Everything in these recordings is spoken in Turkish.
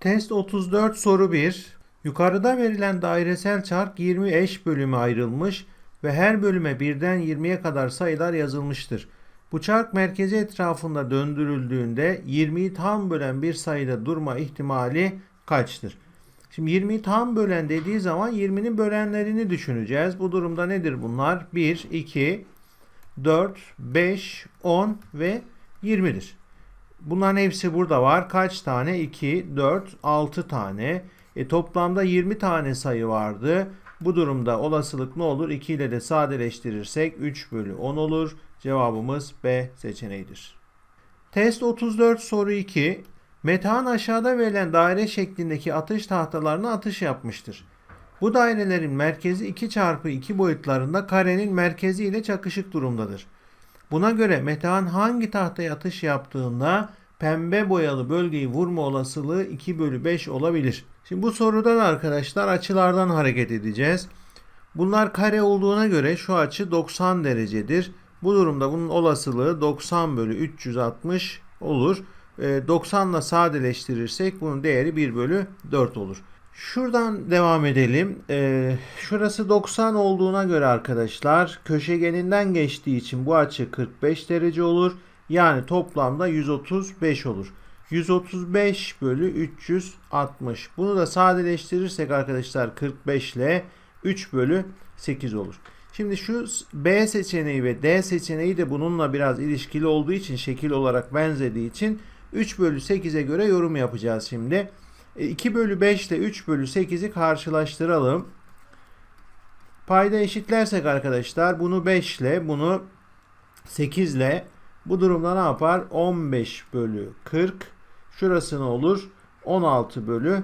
Test 34 soru 1. Yukarıda verilen dairesel çark 20 eş bölüme ayrılmış ve her bölüme birden 20'ye kadar sayılar yazılmıştır. Bu çark merkezi etrafında döndürüldüğünde 20'yi tam bölen bir sayıda durma ihtimali kaçtır? Şimdi 20'yi tam bölen dediği zaman 20'nin bölenlerini düşüneceğiz. Bu durumda nedir bunlar? 1, 2, 4, 5, 10 ve 20'dir. Bunların hepsi burada var. Kaç tane? 2, 4, 6 tane. E, toplamda 20 tane sayı vardı. Bu durumda olasılık ne olur? 2 ile de sadeleştirirsek 3 bölü 10 olur. Cevabımız B seçeneğidir. Test 34 soru 2. Metehan aşağıda verilen daire şeklindeki atış tahtalarına atış yapmıştır. Bu dairelerin merkezi 2 çarpı 2 boyutlarında karenin merkezi ile çakışık durumdadır. Buna göre Metehan hangi tahtaya atış yaptığında pembe boyalı bölgeyi vurma olasılığı 2 bölü 5 olabilir. Şimdi bu sorudan arkadaşlar açılardan hareket edeceğiz. Bunlar kare olduğuna göre şu açı 90 derecedir. Bu durumda bunun olasılığı 90 bölü 360 olur. 90 ile sadeleştirirsek bunun değeri 1 bölü 4 olur. Şuradan devam edelim. Ee, şurası 90 olduğuna göre arkadaşlar köşegeninden geçtiği için bu açı 45 derece olur. Yani toplamda 135 olur. 135 bölü 360. Bunu da sadeleştirirsek arkadaşlar 45 ile 3 bölü 8 olur. Şimdi şu B seçeneği ve D seçeneği de bununla biraz ilişkili olduğu için şekil olarak benzediği için 3 bölü 8'e göre yorum yapacağız şimdi. 2 bölü 5 ile 3 bölü 8'i karşılaştıralım. Payda eşitlersek arkadaşlar bunu 5 ile bunu 8 ile bu durumda ne yapar? 15 bölü 40. Şurası ne olur? 16 bölü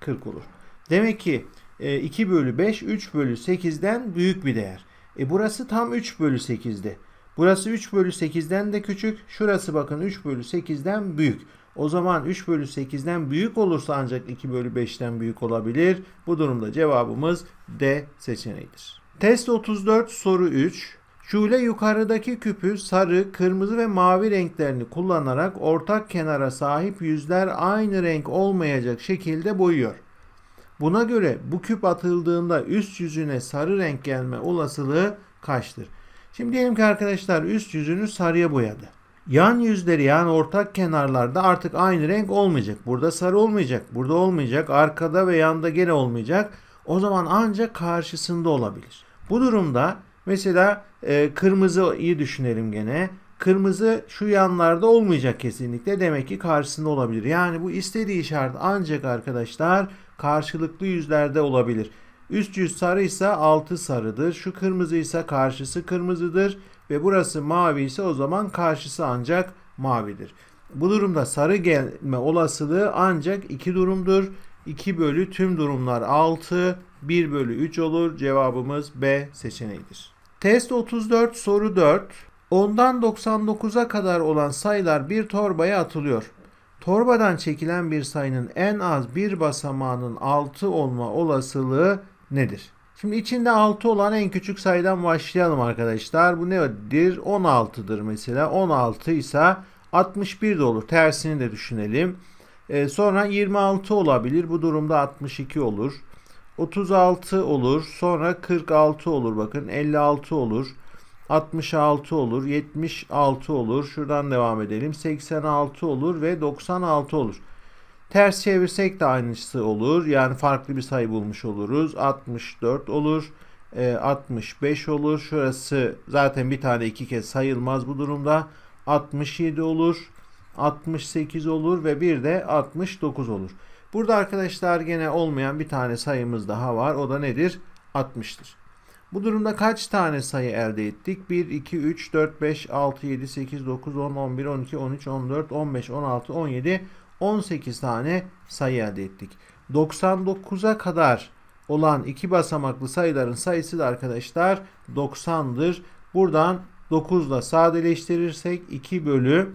40 olur. Demek ki 2 bölü 5 3 bölü 8'den büyük bir değer. E burası tam 3 bölü 8'di. Burası 3 bölü 8'den de küçük. Şurası bakın 3 bölü 8'den büyük. O zaman 3 bölü 8'den büyük olursa ancak 2 bölü 5'ten büyük olabilir. Bu durumda cevabımız D seçeneğidir. Test 34 soru 3. Şule yukarıdaki küpü sarı, kırmızı ve mavi renklerini kullanarak ortak kenara sahip yüzler aynı renk olmayacak şekilde boyuyor. Buna göre bu küp atıldığında üst yüzüne sarı renk gelme olasılığı kaçtır? Şimdi diyelim ki arkadaşlar üst yüzünü sarıya boyadı. Yan yüzleri yani ortak kenarlarda artık aynı renk olmayacak. Burada sarı olmayacak, burada olmayacak, arkada ve yanda gene olmayacak. O zaman ancak karşısında olabilir. Bu durumda mesela e, kırmızıyı düşünelim gene. Kırmızı şu yanlarda olmayacak kesinlikle. Demek ki karşısında olabilir. Yani bu istediği işaret ancak arkadaşlar karşılıklı yüzlerde olabilir. Üst yüz sarıysa altı sarıdır. Şu kırmızıysa karşısı kırmızıdır. Ve burası mavi ise o zaman karşısı ancak mavidir. Bu durumda sarı gelme olasılığı ancak iki durumdur. 2 bölü tüm durumlar 6, 1 bölü 3 olur. Cevabımız B seçeneğidir. Test 34 soru 4. 10'dan 99'a kadar olan sayılar bir torbaya atılıyor. Torbadan çekilen bir sayının en az bir basamağının 6 olma olasılığı nedir? Şimdi içinde 6 olan en küçük sayıdan başlayalım arkadaşlar. Bu nedir? 16'dır mesela. 16 ise 61 de olur. Tersini de düşünelim. Ee, sonra 26 olabilir. Bu durumda 62 olur. 36 olur. Sonra 46 olur. Bakın 56 olur. 66 olur. 76 olur. Şuradan devam edelim. 86 olur ve 96 olur. Ters çevirsek de aynısı olur. Yani farklı bir sayı bulmuş oluruz. 64 olur. E, 65 olur. Şurası zaten bir tane iki kez sayılmaz bu durumda. 67 olur. 68 olur ve bir de 69 olur. Burada arkadaşlar gene olmayan bir tane sayımız daha var. O da nedir? 60'tır. Bu durumda kaç tane sayı elde ettik? 1, 2, 3, 4, 5, 6, 7, 8, 9, 10, 11, 12, 13, 14, 15, 16, 17, 18 tane sayı elde ettik. 99'a kadar olan iki basamaklı sayıların sayısı da arkadaşlar 90'dır. Buradan 9 ile sadeleştirirsek 2 bölü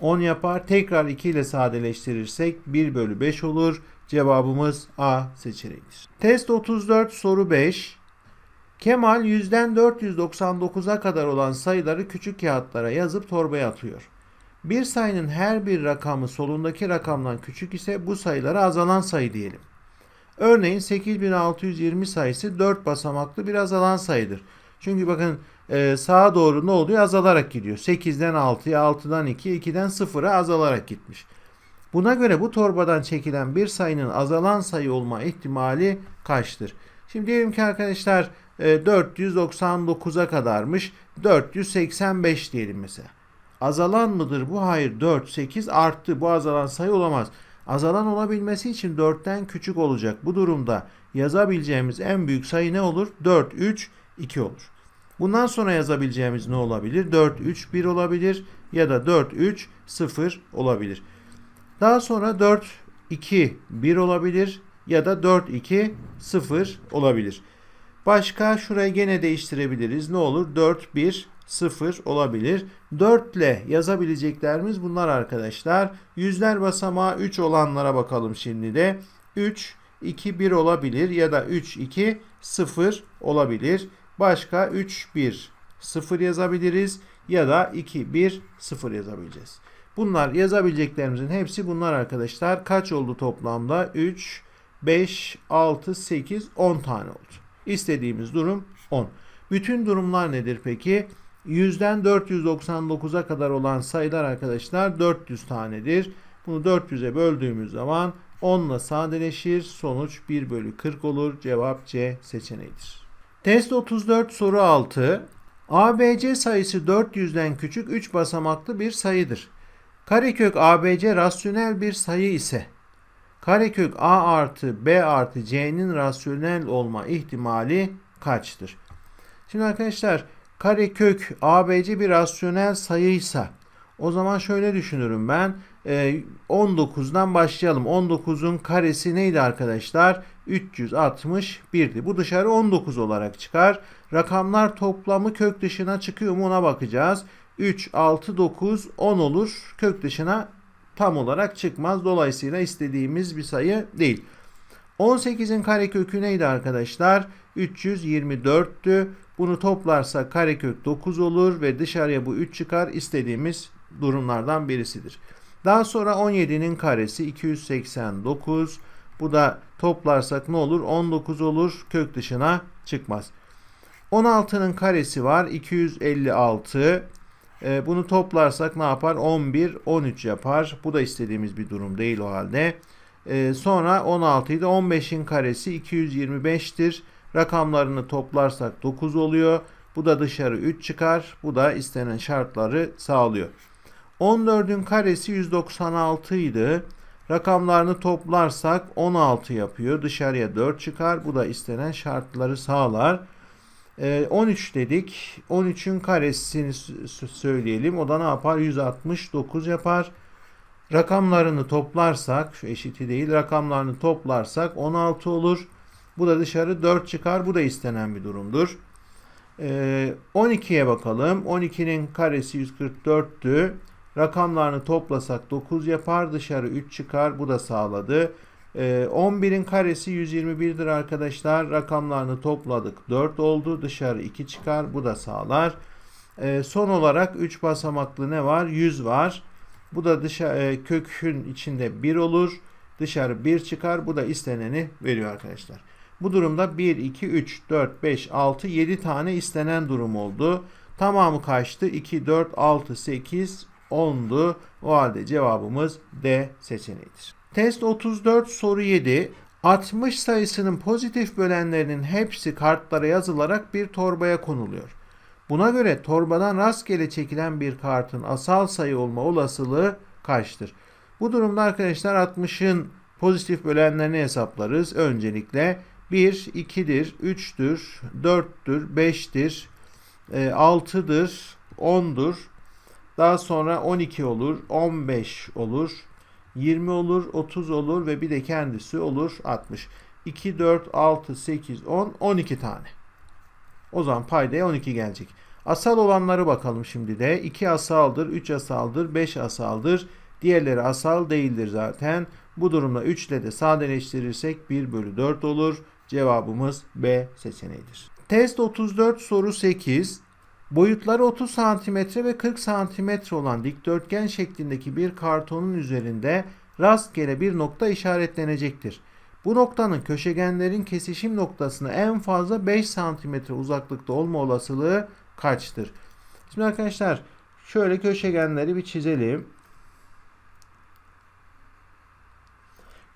10 yapar. Tekrar 2 ile sadeleştirirsek 1 bölü 5 olur. Cevabımız A seçeneğidir. Test 34 soru 5. Kemal 100'den 499'a kadar olan sayıları küçük kağıtlara yazıp torbaya atıyor. Bir sayının her bir rakamı solundaki rakamdan küçük ise bu sayılara azalan sayı diyelim. Örneğin 8620 sayısı 4 basamaklı bir azalan sayıdır. Çünkü bakın e, sağa doğru ne oluyor? Azalarak gidiyor. 8'den 6'ya, 6'dan 2'ye, 2'den 0'a azalarak gitmiş. Buna göre bu torbadan çekilen bir sayının azalan sayı olma ihtimali kaçtır? Şimdi diyelim ki arkadaşlar e, 499'a kadarmış. 485 diyelim mesela. Azalan mıdır bu? Hayır. 4, 8 arttı. Bu azalan sayı olamaz. Azalan olabilmesi için 4'ten küçük olacak. Bu durumda yazabileceğimiz en büyük sayı ne olur? 4, 3, 2 olur. Bundan sonra yazabileceğimiz ne olabilir? 4, 3, 1 olabilir ya da 4, 3, 0 olabilir. Daha sonra 4, 2, 1 olabilir ya da 4, 2, 0 olabilir. Başka şurayı gene değiştirebiliriz. Ne olur? 4, 1, 0 olabilir. 4 ile yazabileceklerimiz bunlar arkadaşlar. Yüzler basamağı 3 olanlara bakalım şimdi de. 3, 2, 1 olabilir ya da 3, 2, 0 olabilir. Başka 3, 1, 0 yazabiliriz ya da 2, 1, 0 yazabileceğiz. Bunlar yazabileceklerimizin hepsi bunlar arkadaşlar. Kaç oldu toplamda? 3, 5, 6, 8, 10 tane oldu. İstediğimiz durum 10. Bütün durumlar nedir peki? 100'den 499'a kadar olan sayılar arkadaşlar 400 tanedir. Bunu 400'e böldüğümüz zaman 10 ile sadeleşir. Sonuç 1 bölü 40 olur. Cevap C seçeneğidir. Test 34 soru 6. ABC sayısı 400'den küçük 3 basamaklı bir sayıdır. Karekök ABC rasyonel bir sayı ise karekök A artı B artı C'nin rasyonel olma ihtimali kaçtır? Şimdi arkadaşlar karekök ABC bir rasyonel sayıysa o zaman şöyle düşünürüm ben. E, 19'dan başlayalım. 19'un karesi neydi arkadaşlar? 361'di. Bu dışarı 19 olarak çıkar. Rakamlar toplamı kök dışına çıkıyor mu ona bakacağız. 3, 6, 9, 10 olur. Kök dışına tam olarak çıkmaz. Dolayısıyla istediğimiz bir sayı değil. 18'in karekökü neydi arkadaşlar? 324'tü. Bunu toplarsak karekök 9 olur ve dışarıya bu 3 çıkar. İstediğimiz durumlardan birisidir. Daha sonra 17'nin karesi 289. Bu da toplarsak ne olur? 19 olur. Kök dışına çıkmaz. 16'nın karesi var. 256. Ee, bunu toplarsak ne yapar? 11, 13 yapar. Bu da istediğimiz bir durum değil o halde. Ee, sonra 16'yı da 15'in karesi 225'tir. Rakamlarını toplarsak 9 oluyor. Bu da dışarı 3 çıkar. Bu da istenen şartları sağlıyor. 14'ün karesi 196 idi. Rakamlarını toplarsak 16 yapıyor. Dışarıya 4 çıkar. Bu da istenen şartları sağlar. Ee, 13 dedik. 13'ün karesini söyleyelim. O da ne yapar? 169 yapar. Rakamlarını toplarsak, şu eşiti değil, rakamlarını toplarsak 16 olur. Bu da dışarı 4 çıkar. Bu da istenen bir durumdur. Ee, 12'ye bakalım. 12'nin karesi 144'tü. Rakamlarını toplasak 9 yapar. Dışarı 3 çıkar. Bu da sağladı. Ee, 11'in karesi 121'dir arkadaşlar. Rakamlarını topladık. 4 oldu. Dışarı 2 çıkar. Bu da sağlar. Ee, son olarak 3 basamaklı ne var? 100 var. Bu da dışarı e, kökün içinde 1 olur. Dışarı 1 çıkar. Bu da isteneni veriyor arkadaşlar. Bu durumda 1, 2, 3, 4, 5, 6, 7 tane istenen durum oldu. Tamamı kaçtı? 2, 4, 6, 8, 10'du. O halde cevabımız D seçeneğidir. Test 34 soru 7. 60 sayısının pozitif bölenlerinin hepsi kartlara yazılarak bir torbaya konuluyor. Buna göre torbadan rastgele çekilen bir kartın asal sayı olma olasılığı kaçtır? Bu durumda arkadaşlar 60'ın pozitif bölenlerini hesaplarız. Öncelikle 1, 2'dir, 3'tür, 4'tür, 5'tir, 6'dır, 10'dur. Daha sonra 12 olur, 15 olur, 20 olur, 30 olur ve bir de kendisi olur 60. 2, 4, 6, 8, 10, 12 tane. O zaman paydaya 12 gelecek. Asal olanları bakalım şimdi de. 2 asaldır, 3 asaldır, 5 asaldır. Diğerleri asal değildir zaten. Bu durumda 3 ile de sadeleştirirsek 1 bölü 4 olur. Cevabımız B seçeneğidir. Test 34 soru 8. Boyutları 30 cm ve 40 cm olan dikdörtgen şeklindeki bir kartonun üzerinde rastgele bir nokta işaretlenecektir. Bu noktanın köşegenlerin kesişim noktasına en fazla 5 cm uzaklıkta olma olasılığı kaçtır? Şimdi arkadaşlar şöyle köşegenleri bir çizelim.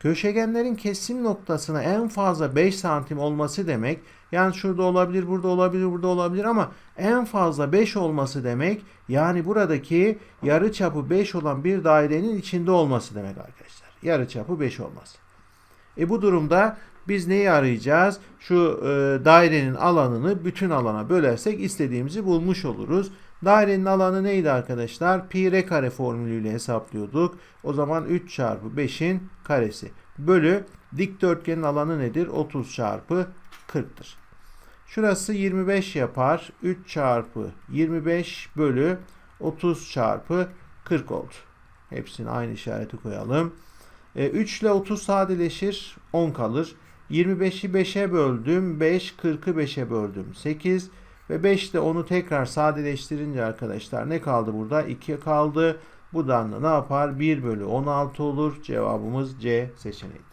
Köşegenlerin kesim noktasına en fazla 5 santim olması demek. Yani şurada olabilir, burada olabilir, burada olabilir ama en fazla 5 olması demek. Yani buradaki yarı çapı 5 olan bir dairenin içinde olması demek arkadaşlar. Yarı çapı 5 olması. E bu durumda biz neyi arayacağız? Şu e, dairenin alanını bütün alana bölersek istediğimizi bulmuş oluruz. Dairenin alanı neydi arkadaşlar? Pi r kare formülüyle hesaplıyorduk. O zaman 3 çarpı 5'in karesi. Bölü dikdörtgenin alanı nedir? 30 çarpı 40'tır. Şurası 25 yapar. 3 çarpı 25 bölü 30 çarpı 40 oldu. Hepsini aynı işareti koyalım. E, 3 ile 30 sadeleşir. 10 kalır. 25'i 5'e böldüm. 5, 40'ı 5'e böldüm. 8 ve 5 ile onu tekrar sadeleştirince arkadaşlar ne kaldı burada? 2 kaldı. Bu da ne yapar? 1 bölü 16 olur. Cevabımız C seçeneği.